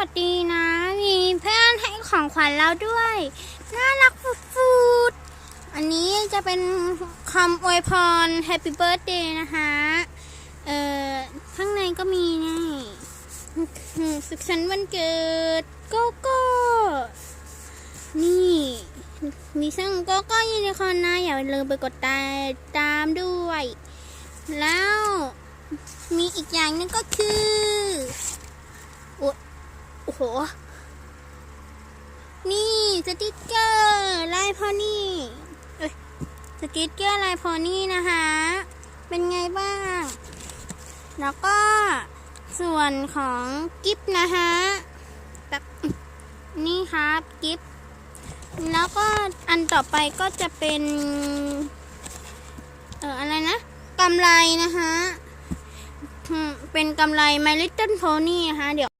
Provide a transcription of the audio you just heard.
วัสดีนะ มีเพื่อนให้ของขวัญเราด้วย น่ารักฟุดๆอันนี้จะเป็นคำอวยพร Happy Birthday นะคะ เอ่อ ข้างในก็มีนี่สุขสันต์วันเกิดโกโก้นี่มีช่องโกโก้ยูนิคอร์นนะอย่าลืมไปกดติดตามด้วย แล้วมีอีกอย่างหนึงก็คือ อ้โห นี่สติกเกอร์ลายพอนี่เอ้ยสติกเกอร์ลายพอนี่นะคะ เป็นไงบ้าง แล้วก็ส่วนของกิฟต์นะคะแบบนี่ครับกิฟต์แล้วก็อันต่อไปก็จะเป็น เอออะไรนะกำไรนะคะเป็นกำไร My Little Pony นะคะเดี๋ยว